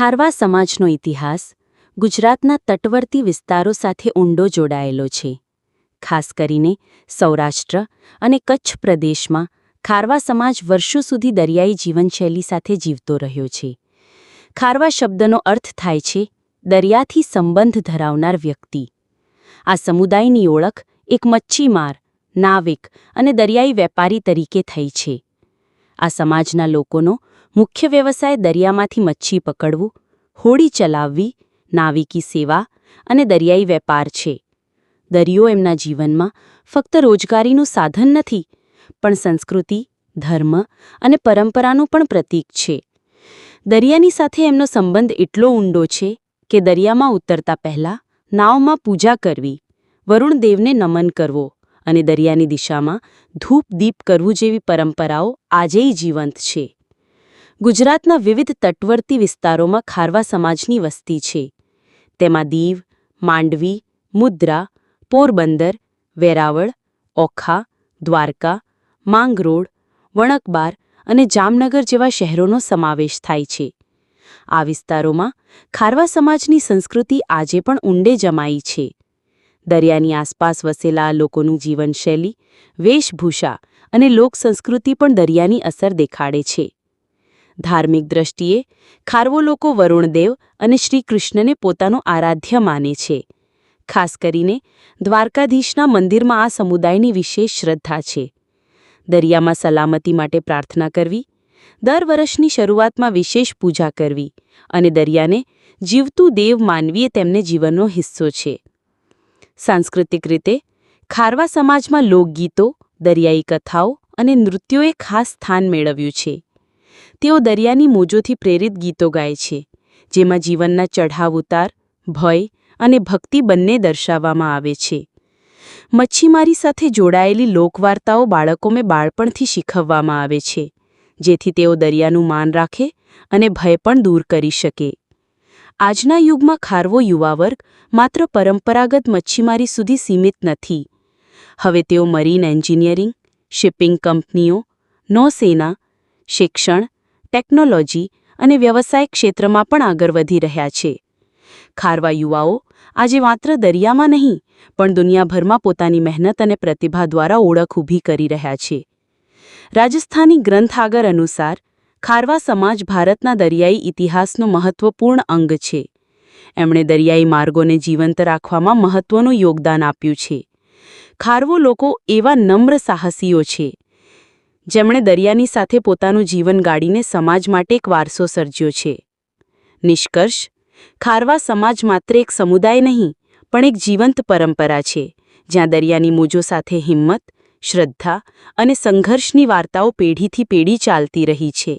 ખારવા સમાજનો ઇતિહાસ ગુજરાતના તટવર્તી વિસ્તારો સાથે ઊંડો જોડાયેલો છે. ખાસ કરીને સૌરાષ્ટ્ર અને કચ્છ પ્રદેશમાં ખારવા સમાજ વર્ષો સુધી દરિયાઈ જીવનશૈલી સાથે જીવતો રહ્યો છે. ખારવા શબ્દનો અર્થ થાય છે, દરિયાથી સંબંધ ધરાવનાર વ્યક્તિ આ સમુદાયની ઓળખ એક મચ્છીમાર, નાવિક અને દરિયાઈ વેપારી તરીકે થઈ છે. આ સમાજના લોકોનો મુખ્ય વ્યવસાય દરિયામાંથી મચ્છી પકડવું, હોડી ચલાવવી, નાવિકી સેવા અને દરિયાઈ વેપાર છે. દરિયો એમના જીવનમાં ફક્ત રોજગારીનું સાધન નથી, પણ સંસ્કૃતિ, ધર્મ અને પરંપરાનું પણ પ્રતીક છે. દરિયાની સાથે એમનો સંબંધ એટલો ઊંડો છે કે દરિયામાં ઉતરતા પહેલા નાવમાં પૂજા કરવી, વરુણ દેવને નમન કરવો અને દરિયાની દિશામાં ધૂપ દીપ કરવું જેવી પરંપરાઓ આજેય જીવંત છે. ગુજરાતના વિવિધ તટવર્તી વિસ્તારોમાં ખારવા સમાજની વસ્તી છે. તેમાં દીવ, માંડવી, મુદ્રા, પોરબંદર, વેરાવળ, ઓખા, દ્વારકા, માંગરોળ, વણકબાર અને જામનગર જેવા શહેરોનો સમાવેશ થાય છે. આ વિસ્તારોમાં ખારવા સમાજની સંસ્કૃતિ આજે પણ ઊંડે જમાઈ છે. દરિયાની આસપાસ વસેલા લોકોનું જીવનશૈલી, વેશભૂષા અને લોકસંસ્કૃતિ પણ દરિયાની અસર દેખાડે છે. ધાર્મિક દ્રષ્ટિએ ખારવો લોકો વરુણદેવ અને શ્રીકૃષ્ણને પોતાનું આરાધ્ય માને છે. ખાસ કરીને દ્વારકાધીશના મંદિરમાં આ સમુદાયની વિશેષ શ્રદ્ધા છે. દરિયામાં સલામતી માટે પ્રાર્થના કરવી, દર વર્ષની શરૂઆતમાં વિશેષ પૂજા કરવી અને દરિયાને જીવતું દેવ માનવીએ તેમને જીવનનો હિસ્સો છે. સાંસ્કૃતિક રીતે ખારવા સમાજમાં લોકગીતો, દરિયાઈ કથાઓ અને નૃત્યોએ ખાસ સ્થાન મેળવ્યું છે. તેઓ દરિયાની મોજોથી પ્રેરિત ગીતો ગાય છે, જેમાં જીવનના ચઢાવ ઉતાર, ભય અને ભક્તિ બંને દર્શાવવામાં આવે છે. મચ્છીમારી સાથે જોડાયેલી લોકવાર્તાઓ બાળકોને બાળપણથી શીખવવામાં આવે છે, જેથી તેઓ દરિયાનું માન રાખે અને ભય પણ દૂર કરી શકે. આજના યુગમાં ખારવો યુવા વર્ગ માત્ર પરંપરાગત મચ્છીમારી સુધી સીમિત નથી. હવે તેઓ મરીન એન્જિનિયરિંગ શિપિંગ કંપનીઓ, નૌસેના શિક્ષણ, ટેકનોલોજી અને વ્યવસાય ક્ષેત્રમાં પણ આગળ વધી રહ્યા છે. ખારવા યુવાઓ આજે માત્ર દરિયામાં નહીં, પણ દુનિયાભરમાં પોતાની મહેનત અને પ્રતિભા દ્વારા ઓળખ ઊભી કરી રહ્યા છે. રાજસ્થાની ગ્રંથાગર અનુસાર, ખારવા સમાજ ભારતના દરિયાઈ ઇતિહાસનું મહત્વપૂર્ણ અંગ છે. એમણે દરિયાઈ માર્ગોને જીવંત રાખવામાં મહત્વનું યોગદાન આપ્યું છે. ખારવો લોકો એવા નમ્ર સાહસીઓ છે જેમણે દરિયાની સાથે પોતાનું જીવન ગાડીને સમાજ માટે એક વારસો સર્જ્યો છે. નિષ્કર્ષ, ખારવા સમાજ માત્ર એક સમુદાય નહીં, પણ એક જીવંત પરંપરા છે, જ્યાં દરિયાની મોજો સાથે હિંમત, શ્રદ્ધા અને સંઘર્ષની વાર્તાઓ પેઢીથી પેઢી ચાલતી રહી છે.